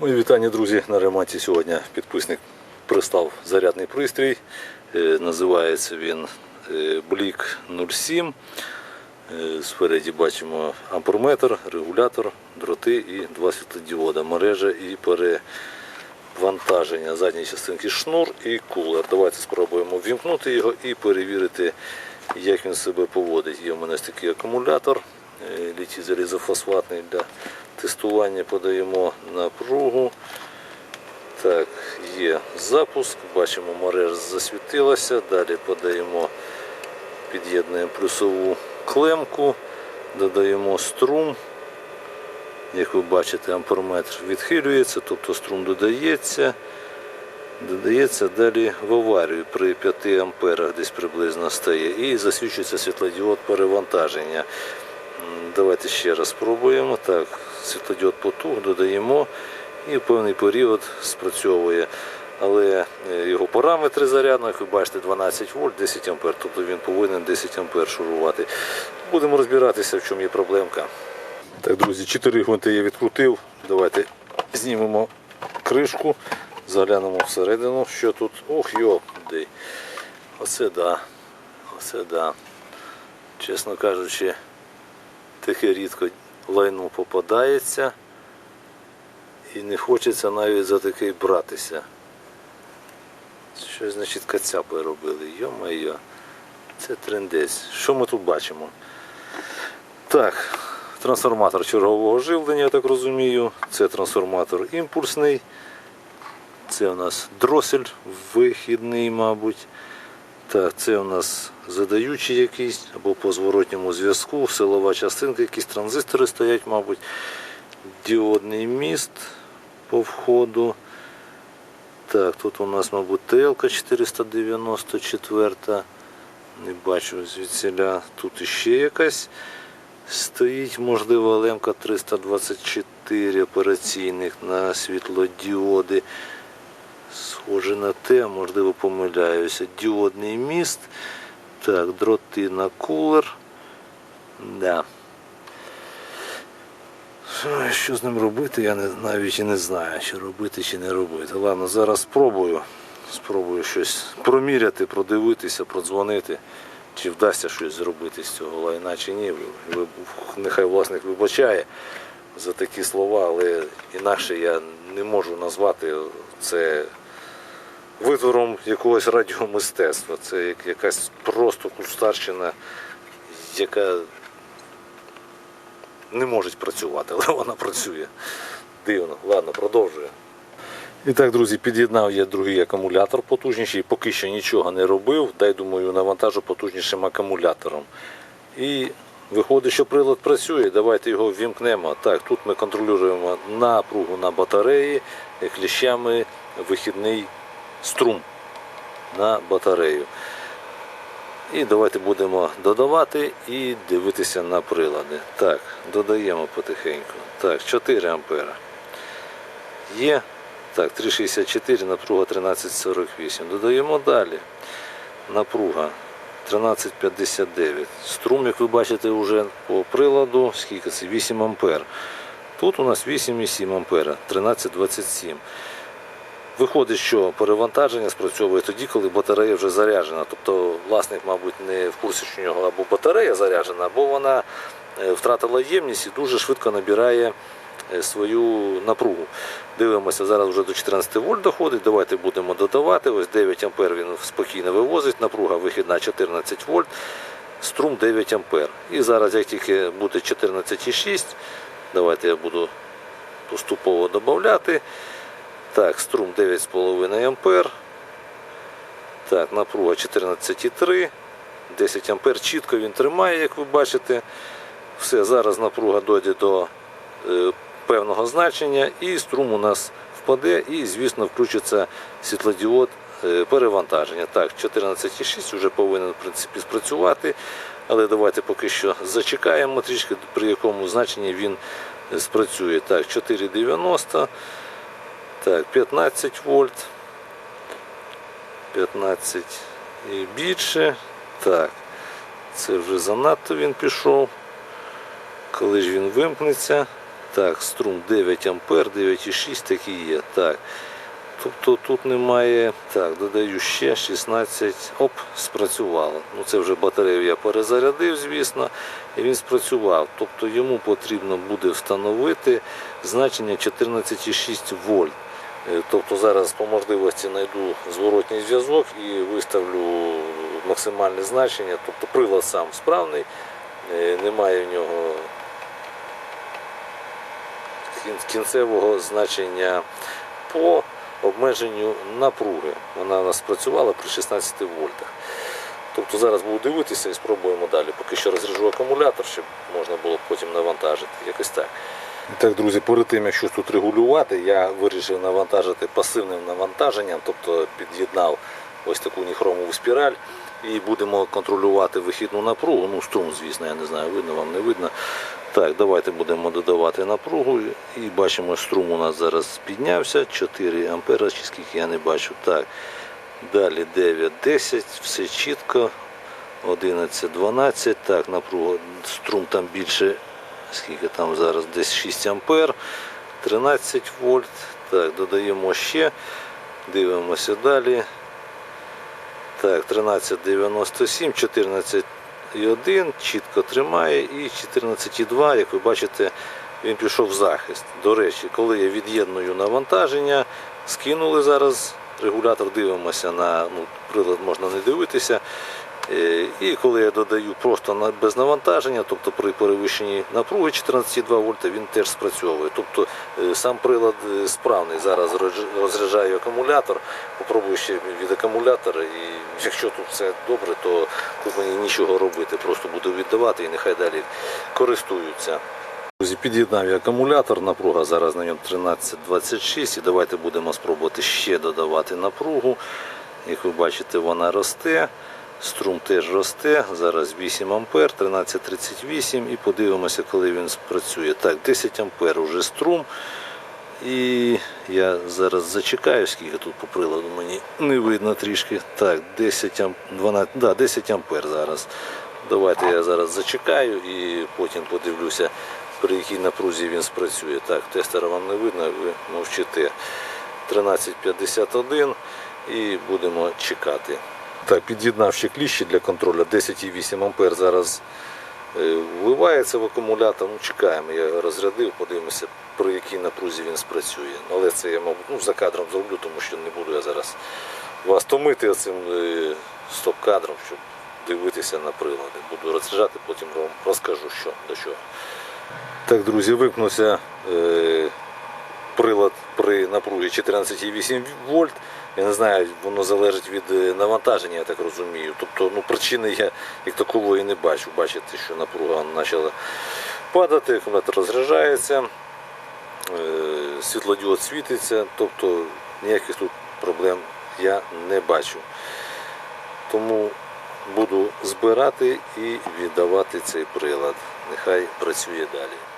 Мої вітання, друзі, на ремонті сьогодні підписник пристав зарядний пристрій. Е, Називається він е, Блік 07. Е, Спереді бачимо амперметр, регулятор, дроти і два світлодіода, мережа і перевантаження задньої частинки шнур і кулер. Давайте спробуємо ввімкнути його і перевірити, як він себе поводить. Є в мене такий акумулятор літій залізофосфатний для тестування. Подаємо напругу. Так, є запуск, бачимо, мережа засвітилася. Далі подаємо, під'єднуємо плюсову клемку, додаємо струм. Як ви бачите, амперметр відхилюється, тобто струм додається. Додається далі в аварію при 5 амперах десь приблизно стає і засвічується світлодіод перевантаження. Давайте ще раз спробуємо. Так, світлодіод потух, додаємо і в певний період спрацьовує. Але е, його параметри зарядно, як ви бачите, 12 вольт, 10 ампер, тобто він повинен 10 ампер шурувати. Будемо розбиратися, в чому є проблемка. Так, друзі, 4 гвинти я відкрутив. Давайте знімемо кришку, заглянемо всередину, що тут. Ох, йопдей. Оце да. Оце да. Чесно кажучи, таке рідко лайно попадається. І не хочеться навіть за такий братися. Щось, значить, кацапи робили. Йо-моє, це трендець. Що ми тут бачимо? Так, трансформатор чергового живлення, я так розумію. Це трансформатор імпульсний. Це у нас дросель вихідний, мабуть. Так, це у нас задаючий якийсь або по зворотньому зв'язку, силова частинка, якісь транзистори стоять, мабуть. Діодний міст по входу. Так, тут у нас, мабуть, ТЛК 494. Не бачу звідсіля. Тут іще якась стоїть, можливо, ЛМК 324 операційних на світлодіоди. Схоже на те, можливо помиляюся. Діодний міст. Так, дроти на кулер. Да. Що з ним робити, я навіть і не знаю, чи робити, чи не робити. Ладно, зараз спробую. Спробую щось проміряти, продивитися, продзвонити, чи вдасться щось зробити з цього лайна, чи ні. Нехай власник вибачає за такі слова, але інакше я не можу назвати це витвором якогось радіомистецтва. Це якась просто кустарщина, яка не може працювати, але вона працює. Дивно. Ладно, продовжую. І так, друзі, під'єднав я другий акумулятор потужніший, поки що нічого не робив, дай думаю, навантажу потужнішим акумулятором. І виходить, що прилад працює, давайте його ввімкнемо. Так, тут ми контролюємо напругу на батареї, кліщами вихідний струм на батарею. І давайте будемо додавати і дивитися на прилади. Так, додаємо потихеньку. Так, 4 ампера. Є. Так, 3,64, напруга 13,48. Додаємо далі. Напруга 13,59. Струм, як ви бачите, вже по приладу, скільки це? 8 ампер. Тут у нас 8,7 ампера, 13,27. Виходить, що перевантаження спрацьовує тоді, коли батарея вже заряджена. Тобто власник, мабуть, не в курсі, що у нього або батарея заряджена, або вона е, втратила ємність і дуже швидко набирає е, свою напругу. Дивимося, зараз вже до 14 вольт доходить. Давайте будемо додавати. Ось 9 ампер він спокійно вивозить, напруга вихідна 14 вольт, струм 9 ампер. І зараз, як тільки буде 14,6, давайте я буду поступово додати. Так, струм 9,5 ампер. Так, напруга 14,3. 10 ампер. Чітко він тримає, як ви бачите. Все, зараз напруга дойде до е, певного значення і струм у нас впаде і, звісно, включиться світлодіод е, перевантаження. Так, 14,6 вже повинен в принципі спрацювати. Але давайте поки що зачекаємо трішки, при якому значенні він е, спрацює. Так, 4,90. Так, 15 вольт. 15 і більше. Так, це вже занадто він пішов. Коли ж він вимкнеться, Так, струм 9 ампер, 9,6 такий є. Так. Тобто тут немає. Так, додаю ще 16. Оп, спрацювало. Ну це вже батарею я перезарядив, звісно, і він спрацював. Тобто йому потрібно буде встановити значення 14,6 вольт. Е, Тобто зараз по можливості знайду зворотній зв'язок і виставлю максимальне значення. Тобто прилад сам справний, е, немає в нього кінцевого значення по обмеженню напруги. Вона у нас працювала при 16 вольтах. Тобто зараз буду дивитися і спробуємо далі. Поки що розряджу акумулятор, щоб можна було потім навантажити. Якось так. Так, друзі, перед тим, як щось тут регулювати, я вирішив навантажити пасивним навантаженням, тобто під'єднав ось таку ніхромову спіраль і будемо контролювати вихідну напругу. Ну, струм, звісно, я не знаю, видно вам не видно. Так, давайте будемо додавати напругу і бачимо, струм у нас зараз піднявся, 4 ампера, чи скільки я не бачу. Так, далі 9, 10, все чітко. 11, 12, так, напруга, струм там більше, скільки там зараз, десь 6 ампер, 13 вольт. Так, додаємо ще, дивимося далі. Так, 13,97, 14,1, чітко тримає і 14,2, як ви бачите, він пішов в захист. До речі, коли я від'єдную навантаження, скинули зараз регулятор, дивимося на ну, прилад можна не дивитися. Е, І коли я додаю просто без навантаження, тобто при перевищенні напруги 14,2 вольта, він теж спрацьовує. Тобто е, сам прилад е, справний. Зараз розряджаю акумулятор, попробую ще від акумулятора. І якщо тут все добре, то тут мені нічого робити. Просто буду віддавати і нехай далі користуються. Під'єднав я акумулятор, напруга зараз на ньому 13,26 і давайте будемо спробувати ще додавати напругу. Як ви бачите, вона росте, струм теж росте, зараз 8 ампер, 13,38 і подивимося, коли він спрацює. Так, 10 ампер уже струм. І я зараз зачекаю, скільки тут по приладу мені не видно трішки. Так, 10, ам... 12, да, 10 ампер зараз. Давайте я зараз зачекаю і потім подивлюся, при якій напрузі він спрацює. Так, тестера вам не видно, ви мовчите. 13.51 і будемо чекати. Так, під'єднав ще кліщі для контролю. 10,8 ампер зараз е, вливається в акумулятор. Ну, чекаємо, я його розрядив, подивимося, при якій напрузі він спрацює. Але це я, мабуть, ну, за кадром зроблю, тому що не буду я зараз вас томити цим е, стоп-кадром, щоб дивитися на прилади. Буду розряджати, потім вам розкажу, що до чого. Так, друзі, вимкнувся е, прилад при напругі 14,8 вольт. Я не знаю, воно залежить від е, навантаження, я так розумію. Тобто ну, причини я як такової не бачу. Бачите, що напруга почала падати, акумулятор розряджається, е, світлодіод світиться, тобто ніяких тут проблем я не бачу. Тому буду збирати і віддавати цей прилад. Нехай працює далі.